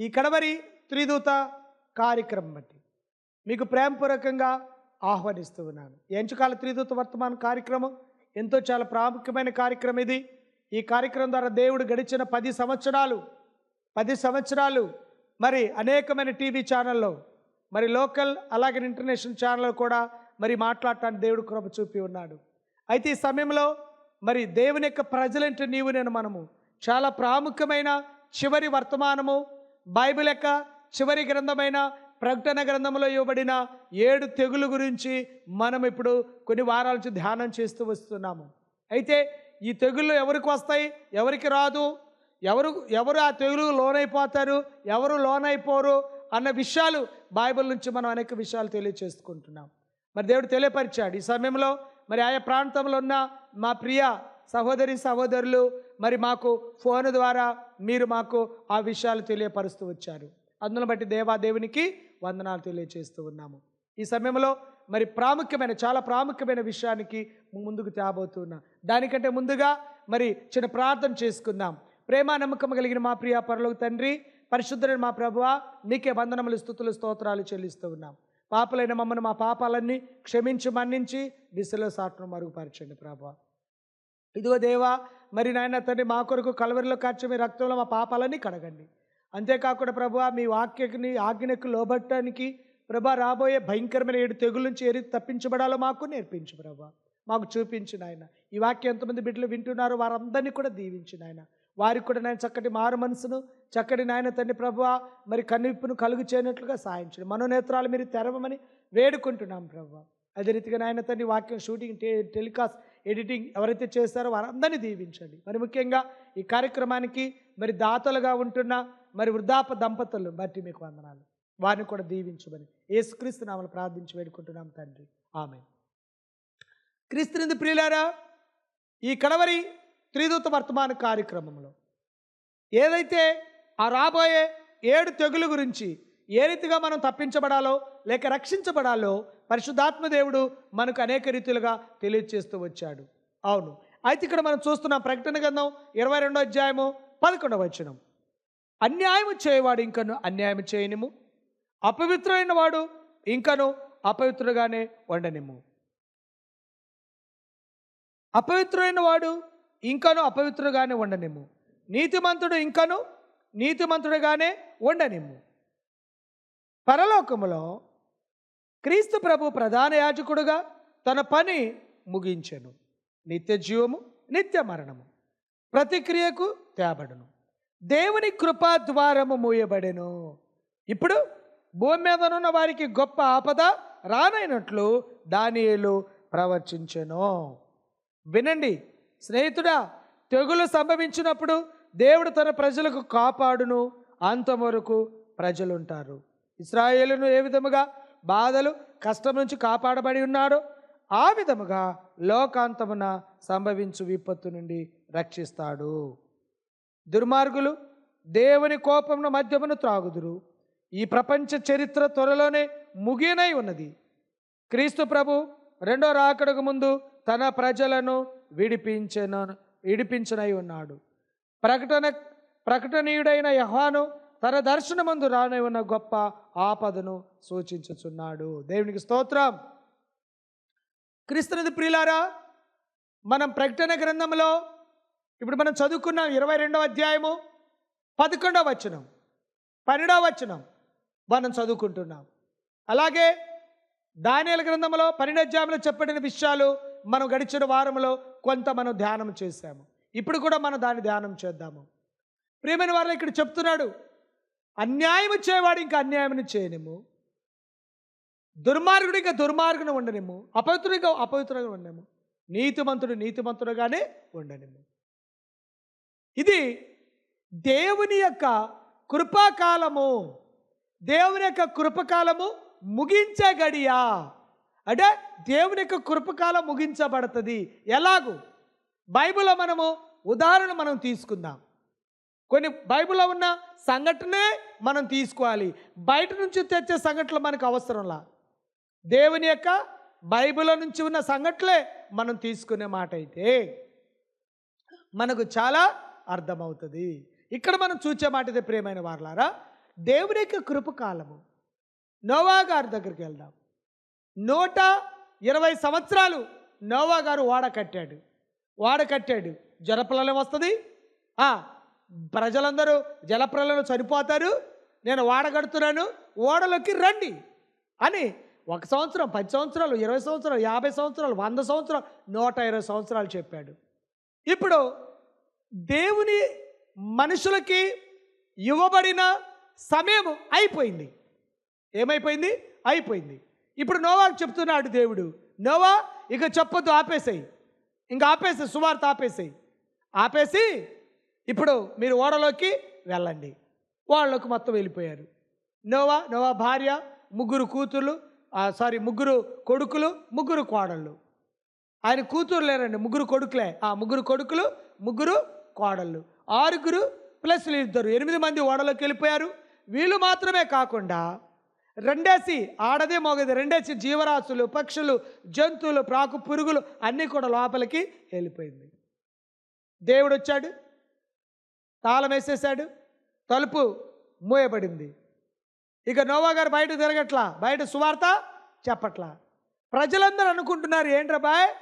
ఈ కడవరి త్రిదూత కార్యక్రమం బట్టి మీకు ప్రేమపూర్వకంగా ఆహ్వానిస్తూ ఉన్నాను. ఎంచుకాల త్రిదూత వర్తమాన కార్యక్రమం ఎంతో చాలా ప్రాముఖ్యమైన కార్యక్రమం ఇది. ఈ కార్యక్రమం ద్వారా దేవుడు గడిచిన పది సంవత్సరాలు పది సంవత్సరాలు మరి అనేకమైన టీవీ ఛానల్లో మరి లోకల్ అలాగే ఇంటర్నేషనల్ ఛానల్లో కూడా మరి మాట్లాడటానికి దేవుడు కృప చూపి ఉన్నాడు. అయితే ఈ సమయంలో మరి దేవుని యొక్క ప్రజలంటే నీవు నేను మనము. చాలా ప్రాముఖ్యమైన చివరి వర్తమానము బైబిల్ యొక్క చివరి గ్రంథమైన ప్రకటన గ్రంథంలో ఇవ్వబడిన ఏడు తెగులు గురించి మనం ఇప్పుడు కొన్ని వారాల నుంచి ధ్యానం చేస్తూ వస్తున్నాము. అయితే ఈ తెగుళ్ళు ఎవరికి వస్తాయి? ఎవరికి రాదు? ఎవరు ఎవరు ఆ తెగులు లోనైపోతారు? ఎవరు లోనైపోరు? అన్న విషయాలు బైబిల్ నుంచి మనం అనేక విషయాలు తెలియచేసుకుంటున్నాం. మరి దేవుడు తెలియపరిచాడు. ఈ సమయంలో మరి ఆయా ప్రాంతంలో ఉన్న మా ప్రియ సహోదరి సహోదరులు మరి మాకు ఫోన్ ద్వారా మీరు మాకు ఆ విషయాలు తెలియపరుస్తూ వచ్చారు. అందును బట్టి దేవాదేవునికి వందనాలు తెలియచేస్తూ ఉన్నాము. ఈ సమయంలో మరి ప్రాముఖ్యమైన చాలా ప్రాముఖ్యమైన విషయానికి ముందుకు తేబోతున్నా దానికంటే ముందుగా మరి చిన్న ప్రార్థన చేసుకుందాం. ప్రేమ నమ్మకం కలిగిన మా ప్రియ పరలోకి తండ్రి పరిశుద్ధుడైన మా ప్రభువ నీకే వందనములు స్థుతులు స్తోత్రాలు చెల్లిస్తూ ఉన్నాం. పాపలైన మమ్మల్ని మా పాపాలన్నీ క్షమించి మన్నించి దిశలో సాటును మరుగుపరచండి ప్రభావ. ఇదిగో దేవా మరి నాయన తండ్రి మా కొరకు కలవరిలో ఖర్చు మీ రక్తంలో మా పాపాలన్నీ కడగండి. అంతేకాకుండా ప్రభా మీ వాక్యని ఆజ్ఞకు లోబట్టడానికి ప్రభా రాబోయే భయంకరమైన ఏడు తెగుల నుంచి ఏది తప్పించబడాలో మాకు నేర్పించు ప్రభా. మాకు చూపించు నాయన. ఈ వాక్యం ఎంతమంది బిడ్డలు వింటున్నారో వారందరినీ కూడా దీవించు నాయన. వారికి కూడా నేను చక్కటి మారు మనసును చక్కటి నాయన తండ్రి ప్రభు మరి కన్నిప్పును కలుగు చేయనట్లుగా సాయించండి. మనోనేత్రాలు మీరు తెరవమని వేడుకుంటున్నాం ప్రభు. అదే రీతిగా నాయన తండ్రి వాక్యం షూటింగ్ టె టెలికాస్ట్ ఎడిటింగ్ ఎవరైతే చేస్తారో వారందరినీ దీవించండి. మరి ముఖ్యంగా ఈ కార్యక్రమానికి మరి దాతలుగా ఉంటున్న మరి వృద్ధాప దంపతులు బట్టి మీకు వందనాలు. వారిని కూడా దీవించమని ఏసుక్రీస్తు నామలు ప్రార్థించి వేడుకుంటున్నాం తండ్రి. ఆమె క్రీస్తునింది ప్రియులారా ఈ కడవరి త్రిదూత వర్తమాన కార్యక్రమంలో ఏదైతే ఆ రాబోయే ఏడు తెగులు గురించి ఏ రీతిగా మనం తప్పించబడాలో లేక రక్షించబడాలో పరిశుద్ధాత్మ దేవుడు మనకు అనేక రీతులుగా తెలియజేస్తూ వచ్చాడు. అవును. అయితే ఇక్కడ మనం చూస్తున్న ప్రకటన గ్రంథం ఇరవై రెండో అధ్యాయము పదకొండవ వచనం. అన్యాయము చేయవాడు ఇంకను అన్యాయం చేయనిము అపవిత్రమైన వాడు ఇంకను అపవిత్రుడుగానే వండనిము అపవిత్రుడైన వాడు ఇంకను అపవిత్రుడుగానే ఉండనిము నీతిమంతుడు ఇంకను నీతిమంతుడుగానే ఉండనిమ్ము పరలోకములో క్రీస్తు ప్రభు ప్రధాన యాజకుడుగా తన పని ముగించెను. నిత్య జీవము నిత్య మరణము. ప్రతిక్రియకు తేబడును. దేవుని కృపా ద్వారము మూయబడెను. ఇప్పుడు భూమి మీద ఉన్న వారికి గొప్ప ఆపద రానైనట్లు దానియులు ప్రవర్తించెను వినండి స్నేహితుడా తెగులు సంభవించినప్పుడు దేవుడు తన ప్రజలకు కాపాడును. అంతవరకు ప్రజలుంటారు. ఇస్రాయేలును ఏ విధముగా బాధలు కష్టం నుంచి కాపాడబడి ఉన్నాడు. ఆ విధముగా లోకాంతమున సంభవించు విపత్తు నుండి రక్షిస్తాడు. దుర్మార్గులు దేవుని కోపమును మధ్యమును త్రాగుదురు. ఈ ప్రపంచ చరిత్ర త్వరలోనే ముగినై ఉన్నది. క్రీస్తు ప్రభు రెండో రాకడకు ముందు తన ప్రజలను విడిపించను విడిపించనై ఉన్నాడు. ప్రకటన ప్రకటనీయుడైన యహాను తన దర్శనమందు రానై ఉన్న గొప్ప ఆపదను సూచించుచున్నాడు. దేవునికి స్తోత్రం. క్రీస్తునిది ప్రియులారా మనం ప్రకటన గ్రంథంలో ఇప్పుడు మనం చదువుకున్నాం ఇరవై రెండవ అధ్యాయము పదకొండవ వచనం పన్నెండవ వచనం మనం చదువుకుంటున్నాం. అలాగే దానియల గ్రంథంలో పన్నెండు అధ్యాయంలో చెప్పబడిన విషయాలు మనం గడిచిన వారంలో కొంత మనం ధ్యానం చేశాము. ఇప్పుడు కూడా మనం దాన్ని ధ్యానం చేద్దాము. ప్రియమైన వారు ఇక్కడ చెప్తున్నాడు అన్యాయం చేయవాడు ఇంకా అన్యాయం చేయనిము దుర్మార్గుడు ఇంకా దుర్మార్గుని ఉండనిము అపవిత్రుడు ఇంకా అపవిత్రుడుగా ఉండనిము నీతిమంతుడు నీతిమంతుడుగానే ఉండనిము ఇది దేవుని యొక్క కృపాకాలము. దేవుని యొక్క కృపకాలము ముగించే గడియా అంటే దేవుని యొక్క కృపకాలం ముగించబడుతుంది. ఎలాగూ? బైబిల్లో మనము ఉదాహరణ మనం తీసుకుందాం. కొన్ని బైబిల్లో ఉన్న సంఘటనే మనం తీసుకోవాలి. బయట నుంచి తెచ్చే సంఘటనలు మనకు అవసరంలా? దేవుని యొక్క బైబిల్లో నుంచి ఉన్న సంఘటనలే మనం తీసుకునే మాట అయితే మనకు చాలా అర్థమవుతుంది. ఇక్కడ మనం చూసే మాట ఇది ప్రియమైన వారలారా. దేవుని యొక్క కృపకాలము నోవా గారి దగ్గరికి వెళ్దాం. నూట ఇరవై సంవత్సరాలు నోవా గారు వాడ కట్టాడు. వాడ కట్టాడు. జలప్రలయం వస్తుంది. ప్రజలందరూ జలప్రలను చనిపోతారు నేను వాడగడుతున్నాను ఓడలోకి రండి అని ఒక సంవత్సరం పది సంవత్సరాలు ఇరవై సంవత్సరాలు యాభై సంవత్సరాలు వంద సంవత్సరాలు నూట ఇరవై సంవత్సరాలు చెప్పాడు. ఇప్పుడు దేవుని మనుషులకి ఇవ్వబడిన సమయం అయిపోయింది. ఏమైపోయింది? అయిపోయింది. ఇప్పుడు నోవాకు చెప్తున్నాడు దేవుడు నోవా ఇక చెప్పొద్దు ఆపేసేయి. ఇంకా ఆపేసి సువార్త ఆపేసేయి. ఆపేసి ఇప్పుడు మీరు ఓడలోకి వెళ్ళండి. వాళ్ళకు మొత్తం వెళ్ళిపోయారు. నోవా నోవా భార్య ముగ్గురు కూతుర్లు సారీ ముగ్గురు కొడుకులు ముగ్గురు కోడళ్ళు. ఆయన కూతురు లేరండి ముగ్గురు కొడుకులే. ఆ ముగ్గురు కొడుకులు ముగ్గురు కోడళ్ళు. ఆరుగురు ప్లస్ ఇద్దరు. ఎనిమిది మంది ఓడలోకి వెళ్ళిపోయారు. వీళ్ళు మాత్రమే కాకుండా రెండేసి ఆడదే మొగది రెండేసి జీవరాశులు పక్షులు జంతువులు ప్రాకు పురుగులు అన్నీ కూడా లోపలికి వెళ్ళిపోయింది. దేవుడు వచ్చాడు. తాళం వేసేసాడు తలుపు మూయబడింది. ఇక నోవా గారు బయట తిరగట్లా బయట సువార్త చెప్పట్లా. ప్రజలందరూ అనుకుంటున్నారు ఏంట్రా బాయ్?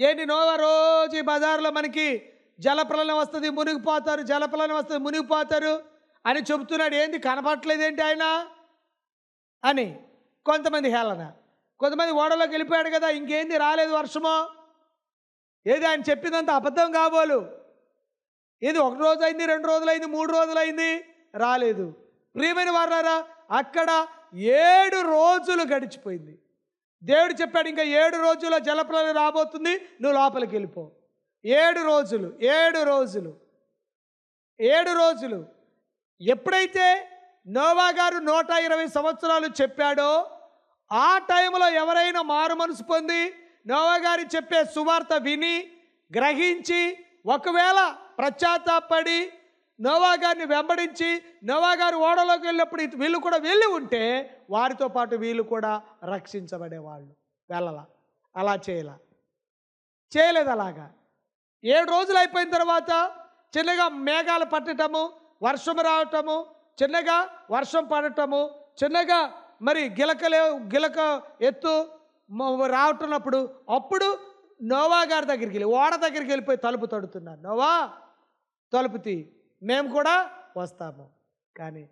ఏంటి నోవా రోజు ఈ బజార్లో మనకి జలప్రలయం వస్తుంది మునిగిపోతారు జలప్రలయం వస్తుంది మునిగిపోతారు అని చెబుతున్నాడు. ఏంది కనపడట్లేదు ఏంటి ఆయన? అని కొంతమంది హేళన. కొంతమంది ఓడలోకి వెళ్ళిపోయాడు కదా ఇంకేంది రాలేదు వర్షమో? ఏది ఆయన చెప్పిందంత అబద్ధం కాబోలు. ఏది ఒక రోజు అయింది రెండు రోజులైంది మూడు రోజులైంది? రాలేదు. ప్రియమైన వారారా అక్కడ ఏడు రోజులు గడిచిపోయింది. దేవుడు చెప్పాడు ఇంకా ఏడు రోజుల్లో జలప్రలయం రాబోతుంది నువ్వు లోపలికి వెళ్ళిపో. ఏడు రోజులు ఏడు రోజులు ఏడు రోజులు. ఎప్పుడైతే నోవా గారు నూట ఇరవై సంవత్సరాలు చెప్పాడో ఆ టైంలో ఎవరైనా మారు మనసు పొంది నోవా గారి చెప్పే సువార్త విని గ్రహించి ఒకవేళ పశ్చాత్తాపడి నోవా గారిని వెంబడించి నోవా గారు ఓడలోకి వెళ్ళినప్పుడు వీళ్ళు కూడా వెళ్ళి ఉంటే వారితో పాటు వీళ్ళు కూడా రక్షించబడేవాళ్ళు. వెళ్ళలా. అలా చేయలా. చేయలేదు అలాగా. ఏడు రోజులు అయిపోయిన తర్వాత చిన్నగా మేఘాలు పట్టటము వర్షం రావటము చిన్నగా వర్షం పడటము చిన్నగా మరి గిలకలే గిలక ఎత్తు మ- అప్పుడు నోవా గారి దగ్గరికి వెళ్ళి ఓడ దగ్గరికి వెళ్ళిపోయి తలుపు తడుతున్నారు. నోవా! తలుపు తీ మేము కూడా వస్తాము. కానీ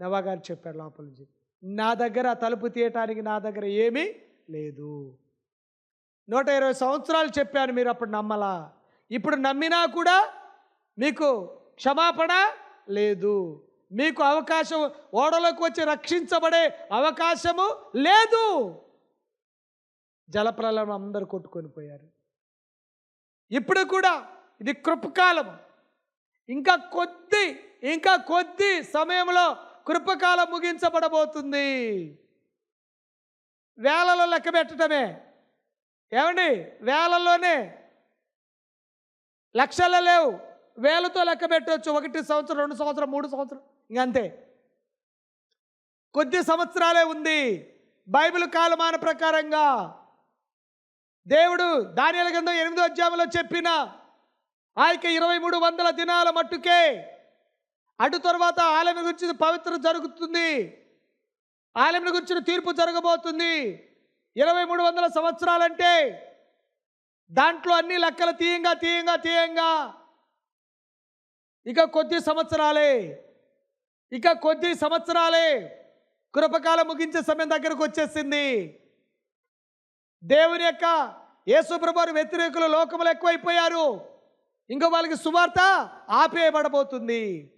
నవాగారు చెప్పారు లోపల నుంచి నా దగ్గర తలుపు తీయటానికి నా దగ్గర ఏమీ లేదు. నూట ఇరవై సంవత్సరాలు చెప్పాను మీరు అప్పుడు నమ్మలా. ఇప్పుడు నమ్మినా కూడా మీకు క్షమాపణ లేదు. మీకు అవకాశం ఓడలోకి వచ్చి రక్షించబడే అవకాశము లేదు. జలప్రలయం అందరూ కొట్టుకొని పోయారు. ఇప్పుడు కూడా ఇది కృపకాలము. ఇంకా కొద్ది ఇంకా కొద్ది సమయంలో కృపకాలం ముగించబడబోతుంది. వేలలో లెక్క పెట్టడమే ఏమండి? వేలలోనే లక్షల లేవు. వేలతో లెక్క పెట్టవచ్చు ఒకటి సంవత్సరం రెండు సంవత్సరం మూడు సంవత్సరం. ఇంకంతే కొద్ది సంవత్సరాలే ఉంది. బైబిల్ కాలమాన ప్రకారంగా దేవుడు దానియల గ్రంథం ఎనిమిదో అధ్యాయంలో చెప్పిన ఆయక ఇరవై మూడు వందల దినాల మట్టుకే. అటు తర్వాత ఆలయం గురించి పవిత్ర జరుగుతుంది. ఆలయం గురించిన తీర్పు జరగబోతుంది. ఇరవై మూడు వందల సంవత్సరాలంటే దాంట్లో అన్ని లెక్కలు తీయంగా తీయంగా తీయంగా. ఇక కొద్ది సంవత్సరాలే. ఇక కొద్ది సంవత్సరాలే. కృపకాలం ముగించే సమయం దగ్గరకు వచ్చేసింది. దేవుని యొక్క యేసుప్రభు వ్యతిరేకులు లోకములు ఎక్కువైపోయారు. ఇంకా వాళ్ళకి సువార్త ఆపేయబడబోతుంది.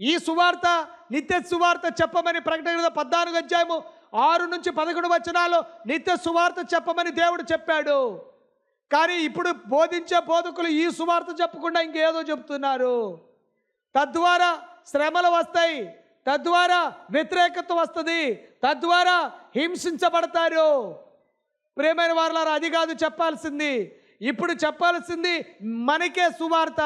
ఈ సువార్త నిత్య సువార్త చెప్పమని ప్రకటన పద్నాలుగు అధ్యాయము ఆరు నుంచి పదకొండు వచనాలు నిత్య సువార్త చెప్పమని దేవుడు చెప్పాడు. కానీ ఇప్పుడు బోధించే బోధకులు ఈ సువార్త చెప్పకుండా ఇంకేదో చెప్తున్నారు. తద్వారా శ్రమలు వస్తాయి తద్వారా వ్యతిరేకత వస్తుంది తద్వారా హింసించబడతారు. ప్రేమైన వారులారా అది కాదు చెప్పాల్సింది. ఇప్పుడు చెప్పాల్సింది మనకే సువార్త.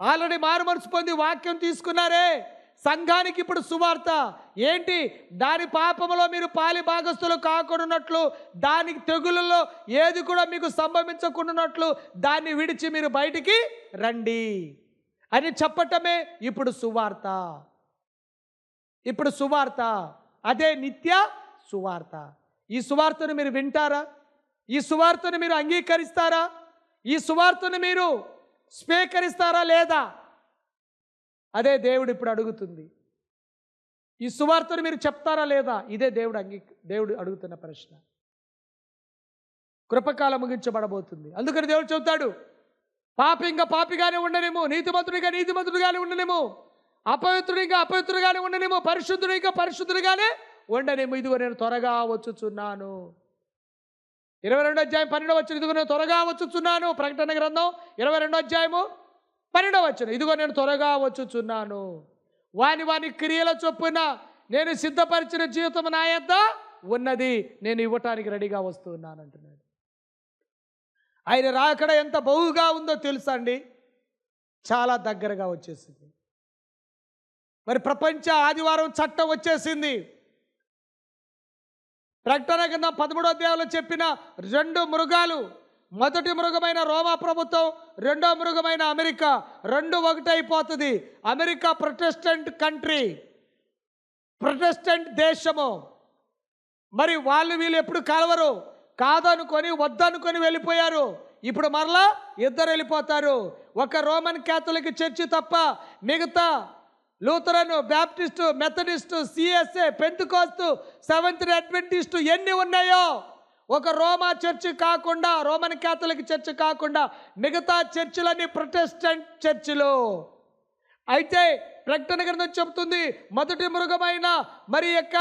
ఆల్రెడీ మారుమనసు పొంది వాక్యం తీసుకున్నారే. సంఘానికి ఇప్పుడు సువార్త. ఏంటి? దాని పాపములో మీరు పాలి భాగస్థులు కాకుండాన్నట్లు దానికి తెగులలో ఏది కూడా మీకు సంభవించకుండాన్నట్లు దాన్ని విడిచి మీరు బయటికి రండి అని చెప్పటమే ఇప్పుడు సువార్త. ఇప్పుడు సువార్త. అదే నిత్య సువార్త. ఈ సువార్తను మీరు వింటారా? ఈ సువార్తను మీరు అంగీకరిస్తారా? ఈ సువార్తను మీరు స్వీకరిస్తారా లేదా? అదే దేవుడు ఇప్పుడు అడుగుతుంది. ఈ సువార్తను మీరు చెప్తారా లేదా? ఇదే దేవుడు అంగీ దేవుడు అడుగుతున్న ప్రశ్న. కృపకాలం ముగించబడబోతుంది. అందుకని దేవుడు చెబుతాడు పాపి ఇంకా పాపిగానే ఉండనేమో నీతిమంతుడిగా నీతిమంతుడిగానే ఉండనేమో అపవిత్రుడిగా అపవిత్రుడిగానే ఉండనేమో పరిశుద్ధుడిగా పరిశుద్ధుడిగానే ఉండనేమో ఇదిగో నేను త్వరగా వచ్చుచున్నాను. ఇరవై రెండో అధ్యాయం పన్నెండో వచ్చిన ఇదిగో నేను త్వరగా వచ్చుచున్నాను. ప్రకటన గ్రంథం ఇరవై రెండో అధ్యాయము పన్నెండో వచ్చిన ఇదిగో నేను త్వరగా వచ్చుచున్నాను. వాని వాని క్రియల చొప్పున నేను సిద్ధపరిచిన జీవితం నా యొద్ద ఉన్నది. నేను ఇవ్వటానికి రెడీగా వస్తున్నాను అంటున్నాడు. ఆయన రాకడ ఎంత బహుగా ఉందో తెలుసా అండి? చాలా దగ్గరగా వచ్చేసింది. మరి ప్రపంచ ఆదివారం చట్టం వచ్చేసింది. ప్రకటన కింద పదమూడో అధ్యాయంలో చెప్పిన రెండు మృగాలు మొదటి మృగమైన రోమా ప్రభుత్వం రెండో మృగమైన అమెరికా. రెండు ఒకటైపోతుంది. అమెరికా ప్రొటెస్టెంట్ కంట్రీ ప్రొటెస్టెంట్ దేశము. మరి వాళ్ళు వీళ్ళు ఎప్పుడు కలవరు? కాదనుకొని వద్దనుకొని వెళ్ళిపోయారు. ఇప్పుడు మరలా ఇద్దరు వెళ్ళిపోతారు. ఒక రోమన్ క్యాథలిక్ చర్చి తప్ప మిగతా Lutheran Baptist Methodist CSA Pentecost seventh Adventist ఎన్ని ఉన్నాయో? ఒక రోమా చర్చి కాకుండా రోమన్ క్యాథలిక్ చర్చి కాకుండా మిగతా చర్చిలన్నీ ప్రొటెస్టెంట్ చర్చిలు. అయితే ప్రకటన గ్రంథం చెబుతుంది? మొదటి మృగమైన మరి యొక్క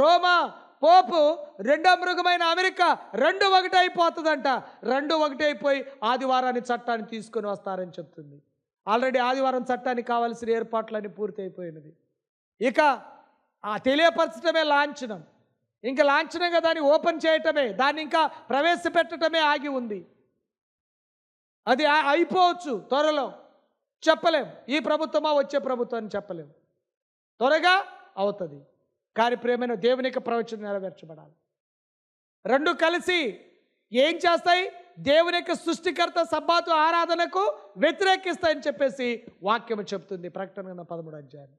రోమా పోపు రెండో మృగమైన అమెరికా రెండు ఒకటి అయిపోతుందంట రెండు ఒకటి అయిపోయి ఆదివారాన్ని చట్టాన్ని తీసుకొని వస్తారని చెప్తుంది. ఆల్రెడీ ఆదివారం చట్టానికి కావాల్సిన ఏర్పాట్లన్నీ పూర్తయిపోయినది ఇక ఆ తెలియపరచడమే లాంఛనం. ఇంకా లాంఛనంగా దాన్ని ఓపెన్ చేయటమే దాన్ని ఇంకా ప్రవేశపెట్టడమే ఆగి ఉంది. అది అయిపోవచ్చు త్వరలో. చెప్పలేం. ఈ ప్రభుత్వమా వచ్చే ప్రభుత్వం అని చెప్పలేం. త్వరగా అవుతుంది. కానీ ప్రేమైన దేవుని ప్రవచనం నెరవేర్చబడాలి. రెండు కలిసి ఏం చేస్తాయి? దేవుని యొక్క సృష్టికర్త సబ్బాతు ఆరాధనకు వ్యతిరేకిస్తాయని చెప్పేసి వాక్యం చెప్తుంది. ప్రకటన కింద పదమూడు అధ్యాయం.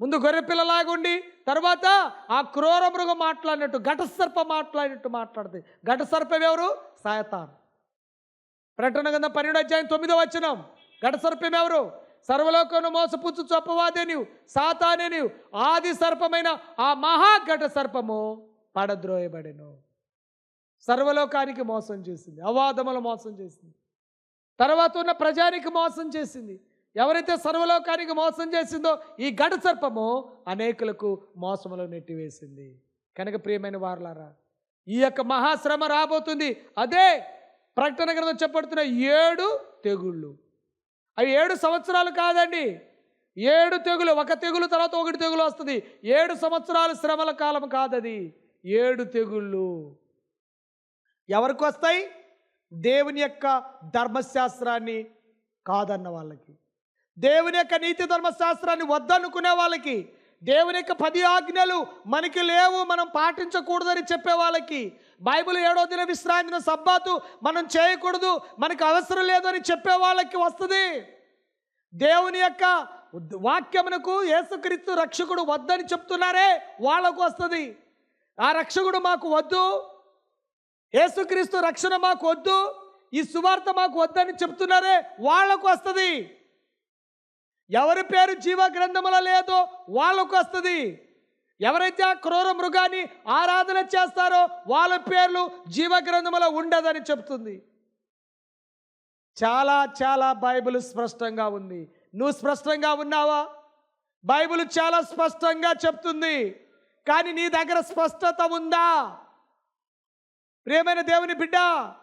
ముందు గొర్రె పిల్లలాగుండి తర్వాత ఆ క్రూర మృగం మాట్లాడినట్టు ఘటసర్ప మాట్లాడినట్టు మాట్లాడుతుంది. ఘటసర్పం ఎవరు? సాయతాన్. ప్రకటన కింద పన్నెండు అధ్యాయం తొమ్మిదో వచ్చినాం ఘటసర్పం ఎవరు? సర్వలోకను మోసపుచ్చు చొప్పవాదేనివు సాతానేనివు ఆది సర్పమైన ఆ మహా ఘట సర్పము పడద్రోయబడెను. సర్వలోకానికి మోసం చేసింది అవాదములు మోసం చేసింది. తర్వాత ఉన్న ప్రజానికి మోసం చేసింది. ఎవరైతే సర్వలోకానికి మోసం చేసిందో ఈ గడ సర్పము అనేకులకు మోసములో నెట్టివేసింది. కనుక ప్రియమైన వారులారా ఈ యొక్క మహాశ్రమ రాబోతుంది. అదే ప్రకటన గ్రంథం చెప్పబడుతున్న ఏడు తెగుళ్ళు. అవి ఏడు సంవత్సరాలు కాదండి. ఏడు తెగులు ఒక తెగులు తర్వాత ఒకటి తెగులు వస్తుంది. ఏడు సంవత్సరాలు శ్రమల కాలం కాదది. ఏడు తెగుళ్ళు. ఎవరికి వస్తాయి? దేవుని యొక్క ధర్మశాస్త్రాన్ని కాదన్న వాళ్ళకి. దేవుని యొక్క నీతి ధర్మశాస్త్రాన్ని వద్దనుకునే వాళ్ళకి దేవుని యొక్క పది ఆజ్ఞలు మనకి లేవు మనం పాటించకూడదని చెప్పే వాళ్ళకి బైబిల్ ఏడో దిన విశ్రాంతిన సబ్బాతు మనం చేయకూడదు మనకు అవసరం లేదని చెప్పే వాళ్ళకి వస్తుంది. దేవుని యొక్క వాక్యమునకు యేసుక్రీస్తు రక్షకుడు వద్దని చెప్తున్నారే వాళ్ళకు వస్తుంది. ఆ రక్షకుడు మాకు వద్దు. యేసుక్రీస్తు రక్షణ మాకు వద్దు ఈ సువార్త మాకు వద్దని చెప్తున్నారే వాళ్ళకు వస్తుంది ఎవరి పేరు జీవ గ్రంథములో లేదో వాళ్ళకు వస్తుంది ఎవరైతే ఆ క్రూర మృగాన్ని ఆరాధన చేస్తారో వాళ్ళ పేర్లు జీవ గ్రంథములో ఉండదని చెప్తుంది. చాలా చాలా బైబిల్ స్పష్టంగా ఉంది. నువ్వు స్పష్టంగా ఉన్నావా? బైబిల్ చాలా స్పష్టంగా చెప్తుంది. కానీ నీ దగ్గర స్పష్టత ఉందా? ప్రియమైన దేవుని బిడ్డ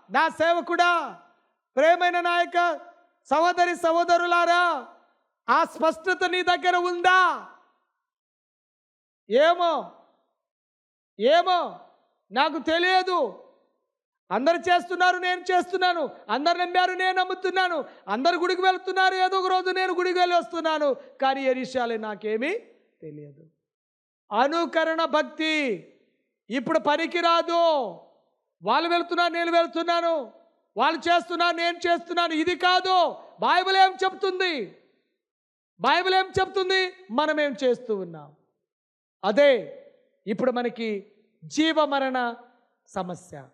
నా సేవకుడా ప్రేమైన నాయక సహోదరి సహోదరులారా ఆ స్పష్టత నీ దగ్గర ఉందా? ఏమో ఏమో నాకు తెలియదు. అందరు చేస్తున్నారు నేను చేస్తున్నాను. అందరు నమ్మారు నేను నమ్ముతున్నాను. అందరు గుడికి వెళ్తున్నారు ఏదో ఒక రోజు నేను గుడికి వెళ్ళి వస్తున్నాను. కానీ ఏ విషయాలే నాకేమీ తెలియదు. అనుకరణ భక్తి ఇప్పుడు పనికి రాదు వాళ్ళు వెళుతున్నారు నేను వెళ్తున్నాను. వాళ్ళు చేస్తున్నారు నేను చేస్తున్నాను. ఇది కాదు. బైబిల్ ఏం చెప్తుంది? బైబిల్ ఏం చెప్తుంది? మనం ఏం చేస్తూ ఉన్నాం? అదే ఇప్పుడు మనకి జీవమరణ సమస్య.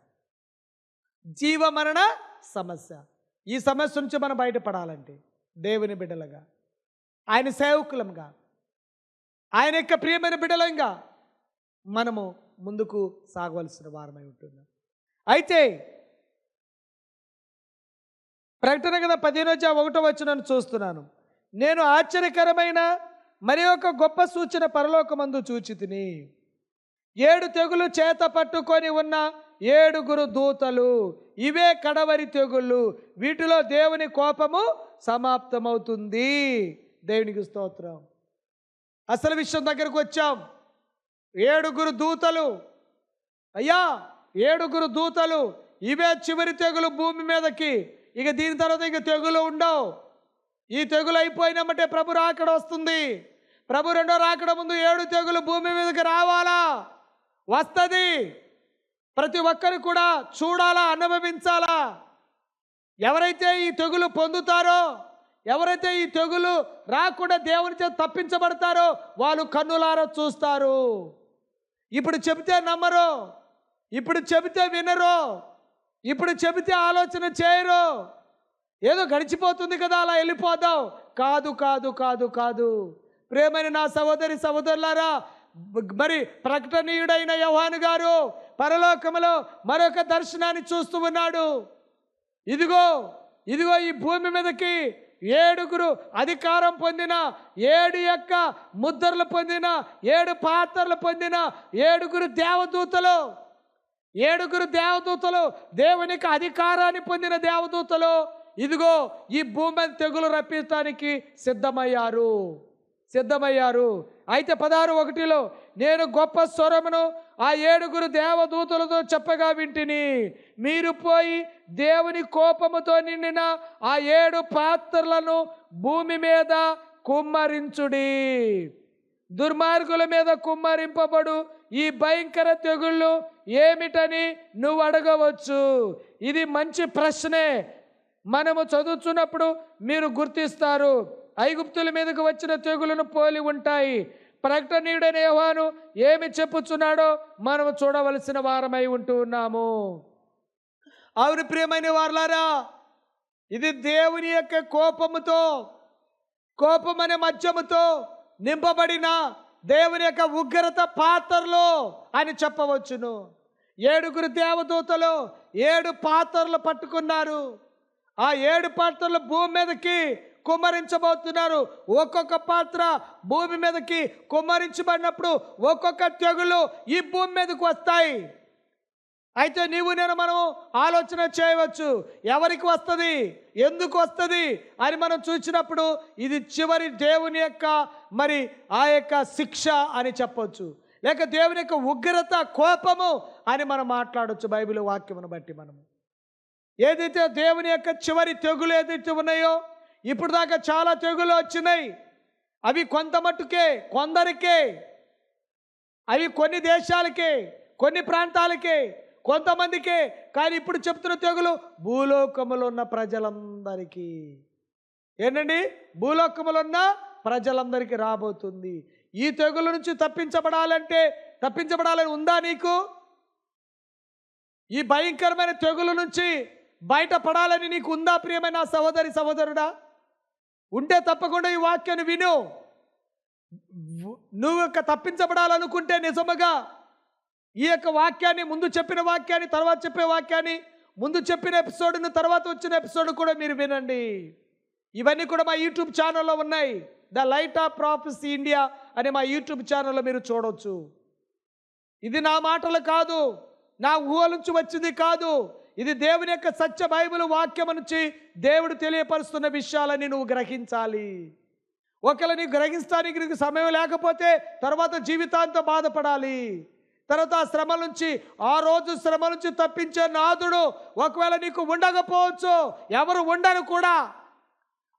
జీవమరణ సమస్య. ఈ సమస్య నుంచి మనం బయటపడాలంటే దేవుని బిడ్డలుగా ఆయన సేవకులంగా ఆయన యొక్క ప్రియమైన బిడ్డలంగా మనము ముందుకు సాగవలసిన వారమై ఉంటున్నాం. అయితే ప్రకటన కదా పదిహేను ఒకటో వచ్చినను చూస్తున్నాను. నేను ఆశ్చర్యకరమైన మరి ఒక గొప్ప సూచన పరలోకమందు చూచి తిని ఏడు తెగులు చేత పట్టుకొని ఉన్న ఏడుగురు దూతలు ఇవే కడవరి తెగుళ్ళు వీటిలో దేవుని కోపము సమాప్తమవుతుంది. దేవునికి స్తోత్రం. అసలు విషయం దగ్గరకు వచ్చాం. ఏడుగురు దూతలు అయ్యా ఏడుగురు దూతలు ఇవే చివరి తెగులు భూమి మీదకి. ఇక దీని తర్వాత ఇక తెగులు ఉండవు. ఈ తెగులు అయిపోయినామంటే ప్రభు రాకడ వస్తుంది. ప్రభు రెండో రాకడ ముందు ఏడు తెగులు భూమి మీదకి రావాలా? వస్తుంది. ప్రతి ఒక్కరు కూడా చూడాలా అనుభవించాలా? ఎవరైతే ఈ తెగులు పొందుతారో ఎవరైతే ఈ తెగులు రాకుండా దేవుని చేత తప్పించబడతారో వాళ్ళు కన్నులారా చూస్తారు. ఇప్పుడు చెబితే నమ్మరు. ఇప్పుడు చెబితే వినరు. ఇప్పుడు చెబితే ఆలోచన చేయరు. ఏదో గడిచిపోతుంది కదా అలా వెళ్ళిపోదాం. కాదు కాదు కాదు కాదు. ప్రేమైన నా సహోదరి సహోదరులారా మరి ప్రకటనీయుడైన యవాను గారు పరలోకములో మరొక దర్శనాన్ని చూస్తూ ఉన్నాడు. ఇదిగో ఇదిగో ఈ భూమి మీదకి ఏడుగురు అధికారం పొందిన ఏడు యొక్క ముద్రలు పొందిన ఏడు పాత్రలు పొందిన ఏడుగురు దేవదూతలు. ఏడుగురు దేవదూతలు దేవునికి అధికారాన్ని పొందిన దేవదూతలు ఇదిగో ఈ భూమి తెగులు రప్పించడానికి సిద్ధమయ్యారు. సిద్ధమయ్యారు. అయితే పదహారు ఒకటిలో నేను గొప్ప స్వరమును ఆ ఏడుగురు దేవదూతలతో చెప్పగా వింటిని. మీరు పోయి దేవుని కోపముతో నిండిన ఆ ఏడు పాత్రలను భూమి మీద కుమ్మరించుడి. దుర్మార్గుల మీద కుమ్మరింపబడు ఈ భయంకర తెగుళ్ళు ఏమిటని నువ్వు అడగవచ్చు. ఇది మంచి ప్రశ్నే. మనము చదువుతున్నప్పుడు మీరు గుర్తిస్తారు. ఐగుప్తుల మీదకు వచ్చిన తెగులను పోలి ఉంటాయి. ప్రకటనీయుడైన యోహాను ఏమి చెప్పుచున్నాడో మనము చూడవలసిన వారమై ఉంటూ ఉన్నాము. అవును ప్రియమైన వారులారా ఇది దేవుని యొక్క కోపముతో కోపం అనే మద్యముతో నింపబడిన దేవుని యొక్క ఉగ్రత పాత్రలో అని చెప్పవచ్చును. ఏడుగురు దేవదూతలు ఏడు పాత్రలు పట్టుకున్నారు. ఆ ఏడు పాత్రలు భూమి మీదకి కుమ్మరించబోతున్నారు. ఒక్కొక్క పాత్ర భూమి మీదకి కుమ్మరించబడినప్పుడు ఒక్కొక్క తెగులు ఈ భూమి మీదకి వస్తాయి. అయితే నీవు నేను మనం ఆలోచన చేయవచ్చు. ఎవరికి వస్తుంది? ఎందుకు వస్తుంది? అని మనం చూసినప్పుడు ఇది చివరి దేవుని యొక్క మరి ఆ యొక్క శిక్ష అని చెప్పవచ్చు లేక దేవుని యొక్క ఉగ్రత కోపము అని మనం మాట్లాడవచ్చు బైబిల్ వాక్యమును బట్టి మనము. ఏదైతే దేవుని యొక్క చివరి తెగులు ఏదైతే ఉన్నాయో ఇప్పుడు దాకా చాలా తెగులు వచ్చినాయి. అవి కొంత మట్టుకే కొందరికే. అవి కొన్ని దేశాలకే కొన్ని ప్రాంతాలకే కొంతమందికే కానీ ఇప్పుడు చెప్తున్న తెగులు భూలోకములో ఉన్న ప్రజలందరికీ. ఏంటండి? భూలోకములో ఉన్న ప్రజలందరికీ రాబోతుంది. ఈ తెగుల నుంచి తప్పించబడాలంటే తప్పించబడాలని ఉందా నీకు? ఈ భయంకరమైన తెగుల నుంచి బయటపడాలని నీకు ఉందా ప్రియమైన సహోదరి సహోదరుడా? ఉంటే తప్పకుండా ఈ వాక్యాన్ని విను. నువ్వు యొక్క తప్పించబడాలనుకుంటే నిజముగా ఈ యొక్క వాక్యాన్ని ముందు చెప్పిన వాక్యాన్ని తర్వాత చెప్పే వాక్యాన్ని ముందు చెప్పిన ఎపిసోడ్ను తర్వాత వచ్చిన ఎపిసోడ్ కూడా మీరు వినండి. ఇవన్నీ కూడా మా యూట్యూబ్ ఛానల్లో ఉన్నాయి. The light of prophecy India అనే మా యూట్యూబ్ ఛానల్లో మీరు చూడవచ్చు ఇది నా మాటలు కాదు నా ఊహ నుంచి వచ్చింది కాదు. ఇది దేవుని యొక్క సత్య బైబిల్ వాక్యం నుంచి దేవుడు తెలియపరుస్తున్న విషయాలని నువ్వు గ్రహించాలి. ఒకవేళ నీకు గ్రహిస్తానికి నీకు సమయం లేకపోతే తర్వాత జీవితాంతం బాధపడాలి. తర్వాత ఆ శ్రమ నుంచి ఆ రోజు శ్రమ నుంచి తప్పించే నాదుడు ఒకవేళ నీకు ఉండకపోవచ్చు ఎవరు ఉండరు కూడా.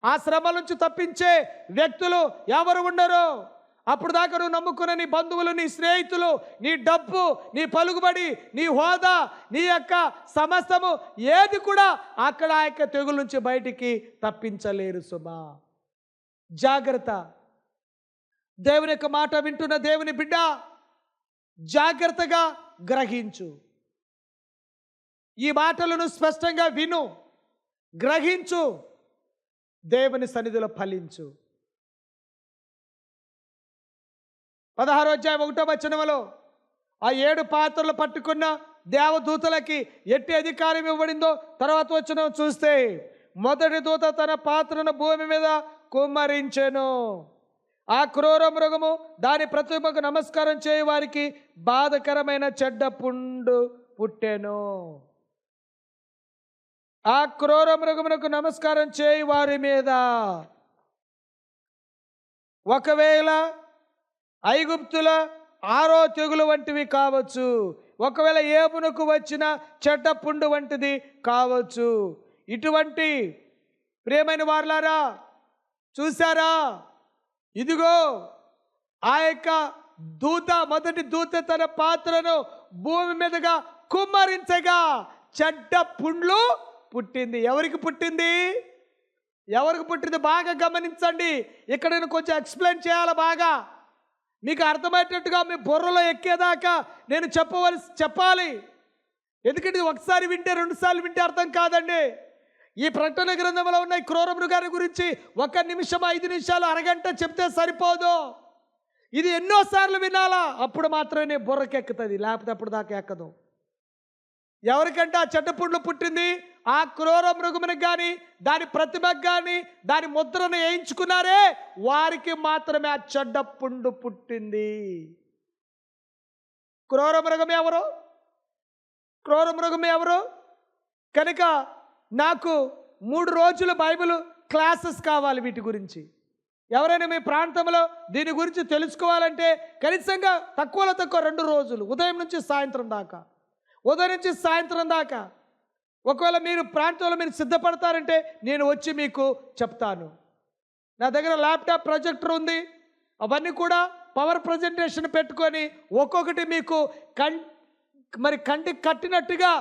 ఆ శ్రమ నుంచి తప్పించే వ్యక్తులు ఎవరు ఉండరు. అప్పుడు దాకా నువ్వు నమ్ముకున్న నీ బంధువులు నీ స్నేహితులు నీ డబ్బు నీ పలుకుబడి నీ హోదా నీ యొక్క సమస్తము ఏది కూడా అక్కడ ఆ యొక్క తెగుల నుంచి బయటికి తప్పించలేరు సుమా. జాగ్రత్త. దేవుని యొక్క మాట వింటున్న దేవుని బిడ్డ జాగ్రత్తగా గ్రహించు. ఈ మాటలను స్పష్టంగా విను. గ్రహించు. దేవుని సన్నిధిలో ఫలించు. పదహారో అధ్యాయం ఒకటో వచనంలో ఆ ఏడు పాత్రలు పట్టుకున్న దేవదూతలకి ఎట్టి అధికారం ఇవ్వడిందో తర్వాత వచ్చిన చూస్తే మొదటి దూత తన పాత్రను భూమి మీద కుమ్మరించెను. ఆ క్రూర మృగము దాని ప్రతిమకు నమస్కారం చేయ వారికి బాధకరమైన చెడ్డ పుండు పుట్టెను. ఆ క్రూర మృగమునకు నమస్కారం చేయి వారి మీద. ఒకవేళ ఐగుప్తుల ఆరో తెగులు వంటివి కావచ్చు ఒకవేళ ఏమునకు వచ్చిన చెడ్డ పుండు వంటిది కావచ్చు. ఇటువంటి ప్రియమైన వార్లారా చూసారా ఇదిగో ఆ యొక్క దూత మొదటి దూత తన పాత్రను భూమి మీదుగా కుమ్మరించగా చెడ్డ పుండ్లు పుట్టింది. ఎవరికి పుట్టింది? ఎవరికి పుట్టింది? బాగా గమనించండి. ఇక్కడ నేను కొంచెం ఎక్స్ప్లెయిన్ చేయాలి బాగా? మీకు అర్థమయ్యేటట్టుగా మీ బుర్రలో ఎక్కేదాకా నేను చెప్పవలసి చెప్పాలి. ఎందుకంటే ఒకసారి వింటే రెండుసార్లు వింటే అర్థం కాదండి. ఈ ప్రకటన గ్రంథంలో ఉన్న క్రూర మృగాన్ని గురించి ఒక నిమిషం ఐదు నిమిషాలు అరగంట చెప్తే సరిపోదు. ఇది ఎన్నోసార్లు వినాలా? అప్పుడు మాత్రమే బుర్రకెక్కుతుంది లేకపోతే అప్పుడు దాకా ఎక్కదు. ఎవరికంటే ఆ చెడ్డపుండ్లు పుట్టింది ఆ క్రూర మృగమునికి కానీ దాని ప్రతిమకు కానీ దాని ముద్రను వేయించుకున్నారే వారికి మాత్రమే ఆ చెడ్డ పుండు పుట్టింది. క్రూర మృగం ఎవరు? క్రూర మృగం ఎవరు? కనుక నాకు మూడు రోజులు బైబిల్ క్లాసెస్ కావాలి వీటి గురించి. ఎవరైనా మీ ప్రాంతంలో దీని గురించి తెలుసుకోవాలంటే కనీసంగా తక్కువలో తక్కువ రెండు రోజులు ఉదయం నుంచి సాయంత్రం దాకా. ఉదయం నుంచి సాయంత్రం దాకా. ఒకవేళ మీరు ప్రాంతంలో మీరు సిద్ధపడతారంటే నేను వచ్చి మీకు చెప్తాను. నా దగ్గర ల్యాప్టాప్ ప్రొజెక్టర్ ఉంది. అవన్నీ కూడా పవర్ ప్రజెంటేషన్ పెట్టుకొని ఒక్కొక్కటి మీకు కం మరి కంటికి కట్టినట్టుగా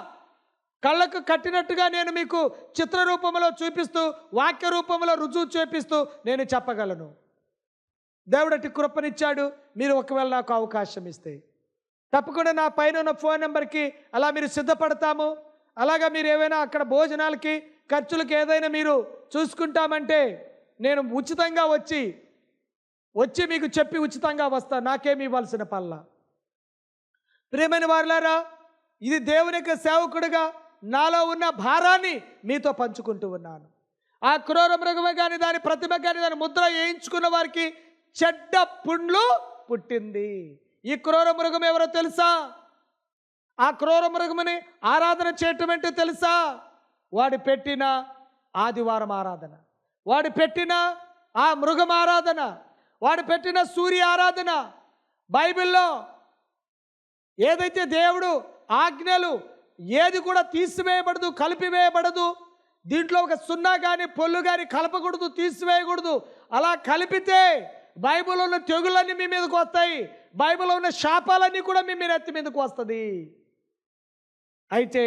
కళ్ళకు కట్టినట్టుగా నేను మీకు చిత్ర రూపంలో చూపిస్తూ వాక్య రూపంలో రుజువు చూపిస్తూ నేను చెప్పగలను. దేవుడటి కృపనిచ్చాడు. మీరు ఒకవేళ నాకు అవకాశం ఇస్తే. తప్పకుండా నా పైన ఉన్న ఫోన్ నెంబర్కి అలా మీరు సిద్ధపడతాము. అలాగా మీరు ఏవైనా అక్కడ భోజనాలకి ఖర్చులకి ఏదైనా మీరు చూసుకుంటామంటే నేను ఉచితంగా వచ్చి వచ్చి మీకు చెప్పి ఉచితంగా వస్తాను నాకేమి ఇవ్వాల్సిన పల్ల ప్రియమైన వారులారా ఇది దేవుని యొక్క సేవకుడుగా నాలో ఉన్న భారాన్ని మీతో పంచుకుంటూ ఉన్నాను. ఆ క్రూర మృగమే కానీ దాని ప్రతిమ కానీ దాని ముద్ర వేయించుకున్న వారికి చెడ్డ పుండ్లు పుట్టింది. ఈ క్రూర మృగం ఎవరో తెలుసా? ఆ క్రూర మృగముని ఆరాధన చేయటం అంటే తెలుసా? వాడు పెట్టిన ఆదివారం ఆరాధన వాడు పెట్టిన ఆ మృగం ఆరాధన వాడు పెట్టిన సూర్య ఆరాధన బైబిల్లో ఏదైతే దేవుడు ఆజ్ఞలు ఏది కూడా తీసివేయబడదు కలిపివేయబడదు. దీంట్లో ఒక సున్నా కానీ పొల్లు కానీ కలపకూడదు తీసివేయకూడదు. అలా కలిపితే బైబిల్లో ఉన్న తెగులన్నీ మీ మీదకి వస్తాయి. బైబిల్లో ఉన్న శాపాలన్నీ కూడా మీ మీద ఎత్తి మీదకి వస్తుంది. అయితే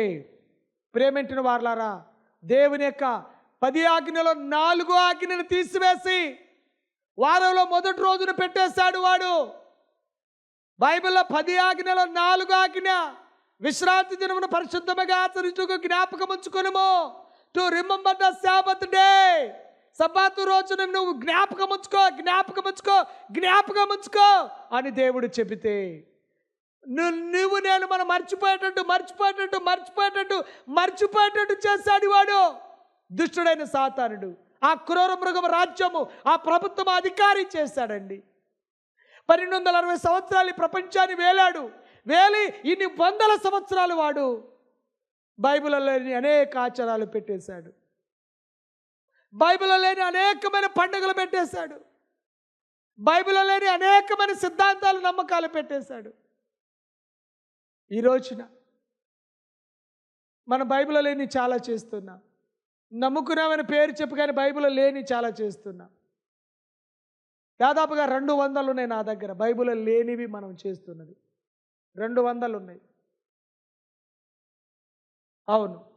ప్రేమించిన వార్లారా దేవుని యొక్క పది ఆజ్ఞలో నాలుగో ఆజ్ఞను తీసివేసి వారంలో మొదటి రోజున పెట్టేశాడు వాడు. బైబిల్లో పది ఆజ్ఞలో నాలుగు ఆజ్ఞ. విశ్రాంతి దినమును పరిశుద్ధముగా ఆచరించుకు జ్ఞాపకం ఉంచుకునము to remember the Sabbath day సబాతు రోజున నువ్వు జ్ఞాపకం ఉంచుకో జ్ఞాపకం ఉంచుకో జ్ఞాపకం ఉంచుకో అని దేవుడు చెబితే నువ్వు నేను మనం మర్చిపోయేటట్టు మర్చిపోయేటట్టు మర్చిపోయేటట్టు మర్చిపోయేటట్టు చేశాడు వాడు. దుష్టుడైన సాతానుడు. ఆ క్రూర మృగం రాజ్యము ఆ ప్రభుత్వం అధికారి చేశాడండి. పన్నెండు వందల అరవై సంవత్సరాలు ప్రపంచాన్ని వేలాడు. వేలి ఇన్ని వందల సంవత్సరాలు వాడు బైబిల్లో లేని అనేక ఆచారాలు పెట్టేశాడు. బైబిల్లో లేని అనేకమైన పండుగలు పెట్టేశాడు. బైబిల్లో లేని అనేకమైన సిద్ధాంతాలు నమ్మకాలు పెట్టేశాడు. ఈ రోజున మన బైబిల్లో లేని చాలా చేస్తున్నాం. నమ్ముకున్నామని పేరు చెప్పు కానీ బైబిల్లో లేని చాలా చేస్తున్నాం. దాదాపుగా రెండు వందలు ఉన్నాయి నా దగ్గర. బైబిల్లో లేనివి మనం చేస్తున్నది. రెండు వందలు ఉన్నాయి అవును.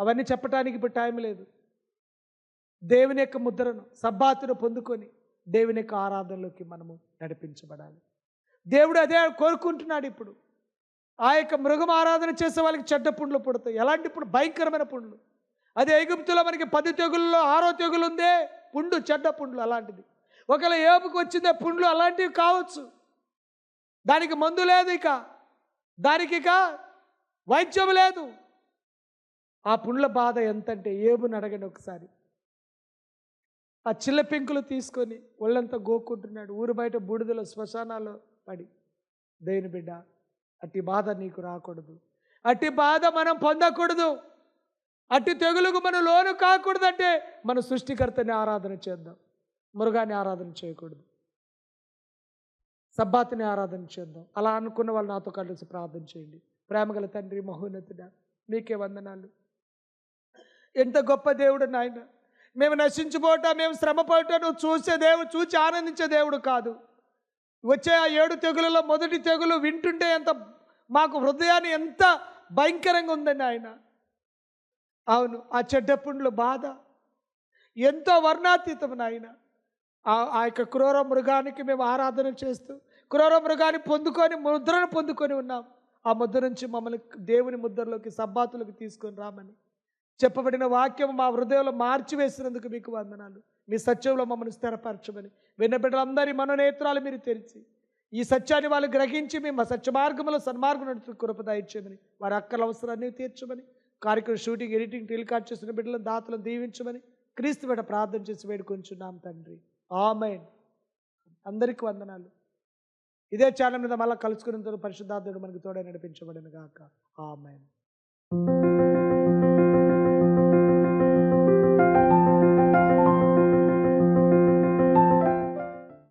అవన్నీ చెప్పటానికి ఇప్పుడు టైం లేదు. దేవుని యొక్క ముద్రను సబ్బాతును పొందుకొని దేవుని యొక్క ఆరాధనలోకి మనము నడిపించబడాలి. దేవుడు అదే కోరుకుంటున్నాడు ఇప్పుడు. ఆ యొక్క మృగం ఆరాధన చేసే వాళ్ళకి చెడ్డ పుండ్లు పుడతాయి. ఎలాంటి పుండ్లు? భయంకరమైన పుండ్లు. అదే ఐగుప్తులో మనకి పది తెగుల్లో ఆరో తెగులు ఉందే పుండు చెడ్డ పుండ్లు అలాంటిది. ఒకవేళ ఏపుకు వచ్చిందే పుండ్లు అలాంటివి కావచ్చు. దానికి మందు లేదు ఇక. దానికి ఇక వైద్యం లేదు. ఆ పుండ్ల బాధ ఎంతంటే ఏబుని అడగండి ఒకసారి. ఆ చిల్ల పెంకులు తీసుకొని ఒళ్ళంతా గోక్కుంటున్నాడు. ఊరు బయట బూడిదలో శ్మశానాల్లో పడి. దేని బిడ్డ? అట్టి బాధ నీకు రాకూడదు. అట్టి బాధ మనం పొందకూడదు. అట్టి తెగులుకు మనం లోను కాకూడదంటే మన సృష్టికర్తని ఆరాధన చేద్దాం. మృగాన్ని ఆరాధన చేయకూడదు. సబ్బాతిని ఆరాధన చేద్దాం. అలా అనుకున్న వాళ్ళు నాతో కలిసి ప్రార్థన చేయండి. ప్రేమగల తండ్రి మహోన్నతుడ మీకే వందనాలు. ఎంత గొప్ప దేవుడు నాయన. మేము నశించిపోవటా మేము శ్రమపడట నువ్వు చూసే దేవుడు చూచి ఆనందించే దేవుడు కాదు. వచ్చే ఆ ఏడు తెగులలో మొదటి తెగులు వింటుంటే ఎంత మాకు హృదయాన్ని ఎంత భయంకరంగా ఉందండి ఆయన అవును ఆ చెడ్డపుండ్ల బాధ. ఎంతో వర్ణాతీతం నాయన. ఆ ఆ యొక్క క్రూర మృగానికి మేము ఆరాధన చేస్తూ క్రూర మృగాన్ని పొందుకొని ముద్రను పొందుకొని ఉన్నాం. ఆ ముద్ర నుంచి మమ్మల్ని దేవుని ముద్రలోకి సబ్బాతులకు తీసుకొని రామని చెప్పబడిన వాక్యం మా హృదయంలో మార్చివేసినందుకు మీకు వందనాలు. మీ సత్యంలో మమ్మల్ని స్థిరపరచమని విన్న బిడ్డలందరి మనోనేత్రాలు మీరు తెరిచి ఈ సత్యాన్ని వాళ్ళు గ్రహించి మేము సత్య మార్గంలో సన్మార్గం నడుచుకు కృప వారి అక్కల అవసరాన్ని తీర్చమని కార్యక్రమం షూటింగ్ ఎడిటింగ్ టెలికాస్ట్ చేసిన బిడ్డలను దాతలను దీవించమని క్రీస్తు బిడ్డ ప్రార్థన చేసి వేడుకొంచున్నాం తండ్రి. ఆమెన్. అందరికీ వందనాలు. ఇదే ఛానల్ మీద మళ్ళీ కలుసుకున్న పరిశుద్ధార్థుడు మనకు తోడే నడిపించబడిన గాక ఆమెన్.